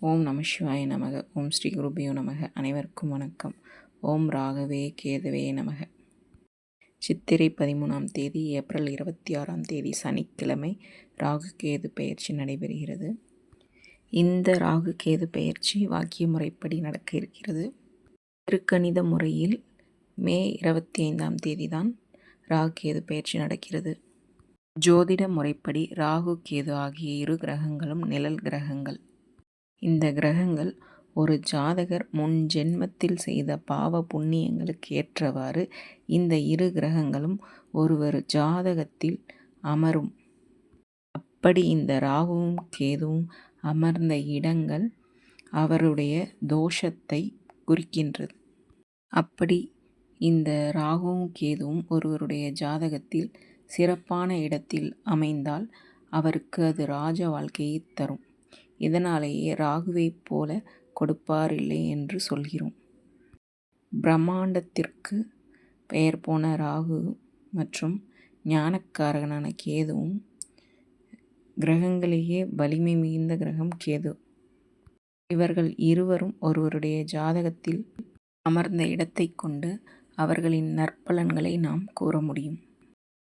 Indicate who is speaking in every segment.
Speaker 1: ஓம் நம சிவாய நமக. ஓம் ஸ்ரீ குருபியோ நமக. அனைவருக்கும் வணக்கம். ஓம் ராகவே கேதவே நமக. சித்திரை பதிமூணாம் தேதி ஏப்ரல் இருபத்தி ஆறாம் தேதி சனிக்கிழமை ராகு கேது பயிற்சி நடைபெறுகிறது. இந்த ராகு கேது பயிற்சி வாக்கிய முறைப்படி நடக்க இருக்கிறது. திருக்கணித முறையில் மே இருபத்தி ஐந்தாம் தேதி தான் ராகு கேது பயிற்சி நடக்கிறது. ஜோதிட முறைப்படி ராகு கேது ஆகிய இரு கிரகங்களும் நிழல் கிரகங்கள். இந்த கிரகங்கள் ஒரு ஜாதகர் முன் ஜென்மத்தில் செய்த பாவ புண்ணியங்களுக்கு ஏற்றவாறு இந்த இரு கிரகங்களும் ஒருவர் ஜாதகத்தில் அமரும். அப்படி இந்த ராகுவும் கேதுவும் அமர்ந்த இடங்கள் அவருடைய தோஷத்தை குறிக்கின்றது. அப்படி இந்த ராகுவும் கேதுவும் ஒருவருடைய ஜாதகத்தில் சிறப்பான இடத்தில் அமைந்தால் அவருக்கு அது ராஜ வாழ்க்கையை தரும். இதனாலேயே ராகுவைப் போல கொடுப்பார் இல்லை என்று சொல்கிறோம். பிரம்மாண்டத்திற்கு பெயர் போன ராகு மற்றும் ஞானக்காரகனான கேதுவும் கிரகங்களிலேயே வலிமை மிகுந்த கிரகம் கேது. இவர்கள் இருவரும் ஒருவருடைய ஜாதகத்தில் அமர்ந்த இடத்தை கொண்டு அவர்களின் நற்பலன்களை நாம் கூற முடியும்.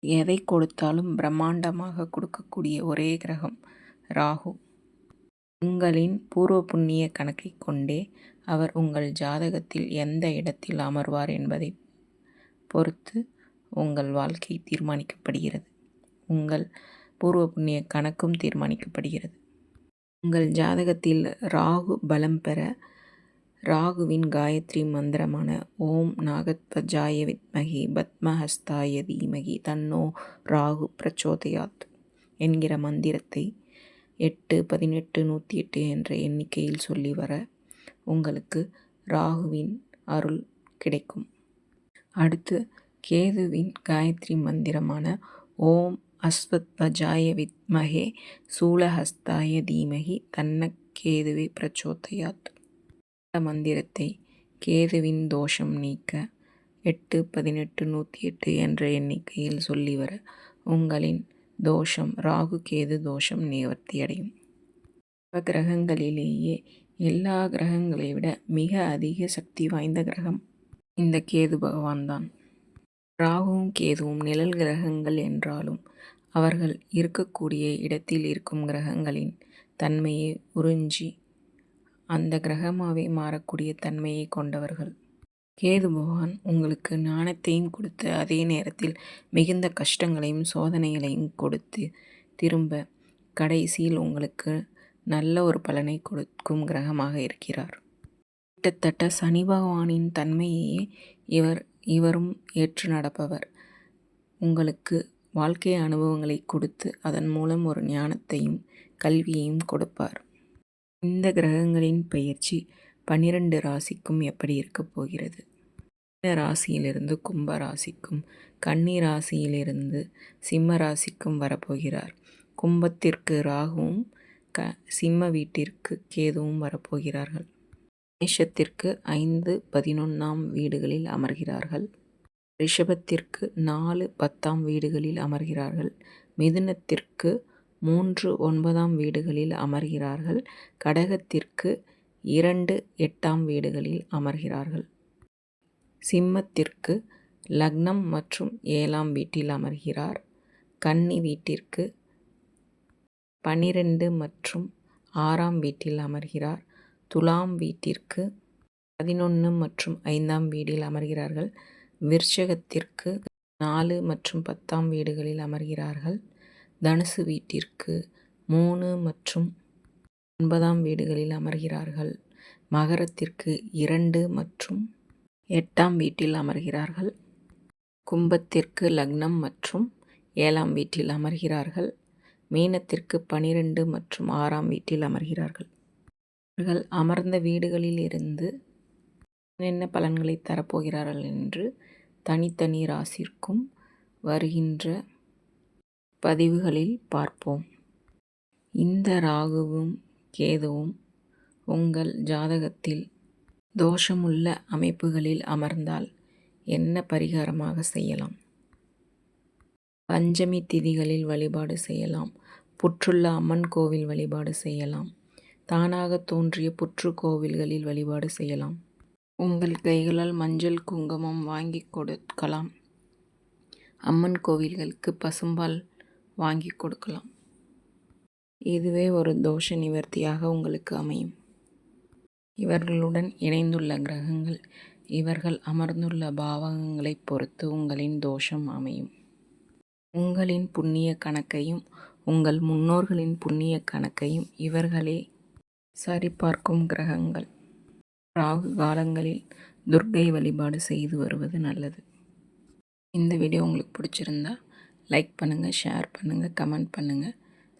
Speaker 1: எதை கொடுத்தாலும் பிரம்மாண்டமாக கொடுக்கக்கூடிய ஒரே கிரகம் ராகு. உங்களின் பூர்வ புண்ணிய கணக்கை கொண்டே அவர் உங்கள் ஜாதகத்தில் எந்த இடத்தில் அமர்வார் என்பதை பொறுத்து உங்கள் வாழ்க்கை தீர்மானிக்கப்படுகிறது. உங்கள் பூர்வ புண்ணிய கணக்கும் தீர்மானிக்கப்படுகிறது. உங்கள் ஜாதகத்தில் ராகு பலம் பெற ராகுவின் காயத்ரி மந்திரமான ஓம் நாகத்வஜாய வித்மகி பத்மஹஸ்தாய தீமகி தன்னோ ராகு பிரச்சோதயாத் என்கிற மந்திரத்தை எட்டு பதினெட்டு நூற்றி எட்டு என்ற எண்ணிக்கையில் சொல்லி வர உங்களுக்கு ராகுவின் அருள் கிடைக்கும். அடுத்து கேதுவின் காயத்ரி மந்திரமான ஓம் அஸ்வத்வஜாய வித்மகே சூலஹஸ்தாய தீமகி தன்ன கேதுவே பிரச்சோதயாத். மந்திரத்தை கேதுவின் தோஷம் நீக்க எட்டு பதினெட்டு நூற்றி எட்டு என்ற எண்ணிக்கையில் சொல்லி வர உங்களின் தோஷம் ராகு கேது தோஷம் நிவர்த்தி அடையும். கிரகங்களிலேயே எல்லா கிரகங்களை விட மிக அதிக சக்தி வாய்ந்த கிரகம் இந்த கேது பகவான் தான். ராகுவும் கேதுவும் நிழல் கிரகங்கள் என்றாலும் அவர்கள் இருக்கக்கூடிய இடத்தில் இருக்கும் கிரகங்களின் தன்மையை உறிஞ்சி அந்த கிரகமாகவே மாறக்கூடிய தன்மையை கொண்டவர்கள். கேது பகவான் உங்களுக்கு ஞானத்தையும் கொடுத்து அதே நேரத்தில் மிகுந்த கஷ்டங்களையும் சோதனைகளையும் கொடுத்து திரும்ப கடைசியில் உங்களுக்கு நல்ல ஒரு பலனை கொடுக்கும் கிரகமாக இருக்கிறார். கிட்டத்தட்ட சனி பகவானின் தன்மையையே இவர் இவரும் ஏற்று நடப்பவர். உங்களுக்கு வாழ்க்கை அனுபவங்களை கொடுத்து அதன் மூலம் ஒரு ஞானத்தையும் கல்வியையும் கொடுப்பார். இந்த கிரகங்களின் பயிற்சி பன்னிரண்டு ராசிக்கும் எப்படி இருக்கப் போகிறது? ராசியிலிருந்து கும்ப ராசிக்கும் கன்னி ராசியிலிருந்து சிம்ம ராசிக்கும் வரப்போகிறார். கும்பத்திற்கு ராகுவும் க சிம்ம வீட்டிற்கு கேதுவும் வரப்போகிறார்கள். மேஷத்திற்கு ஐந்து பதினொன்றாம் வீடுகளில் அமர்கிறார்கள். ரிஷபத்திற்கு நாலு பத்தாம் வீடுகளில் அமர்கிறார்கள். மிதுனத்திற்கு மூன்று ஒன்பதாம் வீடுகளில் அமர்கிறார்கள். கடகத்திற்கு இரண்டு எட்டாம் வீடுகளில் அமர்கிறார்கள். சிம்மத்திற்கு லக்னம் மற்றும் ஏழாம் வீட்டில் அமர்கிறார். கன்னி வீட்டிற்கு பனிரெண்டு மற்றும் ஆறாம் வீட்டில் அமர்கிறார். துலாம் வீட்டிற்கு பதினொன்று மற்றும் ஐந்தாம் வீடில் அமர்கிறார்கள். விருஷகத்திற்கு நாலு மற்றும் பத்தாம் வீடுகளில் அமர்கிறார்கள். தனுசு வீட்டிற்கு மூணு மற்றும் ஒன்பதாம் வீடுகளில் அமர்கிறார்கள். மகரத்திற்கு இரண்டு மற்றும் எட்டாம் வீட்டில் அமர்கிறார்கள். கும்பத்திற்கு லக்னம் மற்றும் ஏழாம் வீட்டில் அமர்கிறார்கள். மீனத்திற்கு பனிரெண்டு மற்றும் ஆறாம் வீட்டில் அமர்கிறார்கள். அவர்கள் அமர்ந்த வீடுகளில் இருந்து என்னென்ன பலன்களை தரப்போகிறார்கள் என்று தனித்தனி ராசிற்கும் வருகின்ற பதிவுகளில் பார்ப்போம். இந்த ராகுவும் கேதுவும் உங்கள் ஜாதகத்தில் தோஷமுள்ள அமைப்புகளில் அமர்ந்தால் என்ன பரிகாரமாக செய்யலாம்? பஞ்சமி திதிகளில் வழிபாடு செய்யலாம். புற்றுள்ள அம்மன் கோவில் வழிபாடு செய்யலாம். தானாக தோன்றிய புற்று கோவில்களில் வழிபாடு செய்யலாம். உங்கள் கைகளால் மஞ்சள் குங்குமம் வாங்கி கொடுக்கலாம். அம்மன் கோவில்களுக்கு பசும்பால் வாங்கி கொடுக்கலாம். இதுவே ஒரு தோஷ நிவர்த்தியாக உங்களுக்கு அமையும். இவர்களுடன் இணைந்துள்ள கிரகங்கள் இவர்கள் அமர்ந்துள்ள பாவகங்களைப் பொறுத்து உங்களின் தோஷம் அமையும். உங்களின் புண்ணிய கணக்கையும் உங்கள் முன்னோர்களின் புண்ணிய கணக்கையும் இவர்களே சரிபார்க்கும் கிரகங்கள். ராகு காலங்களில் துர்க்கை வழிபாடு செய்து வருவது நல்லது. இந்த வீடியோ உங்களுக்கு பிடிச்சிருந்தா லைக் பண்ணுங்கள் ஷேர் பண்ணுங்கள் கமெண்ட் பண்ணுங்கள்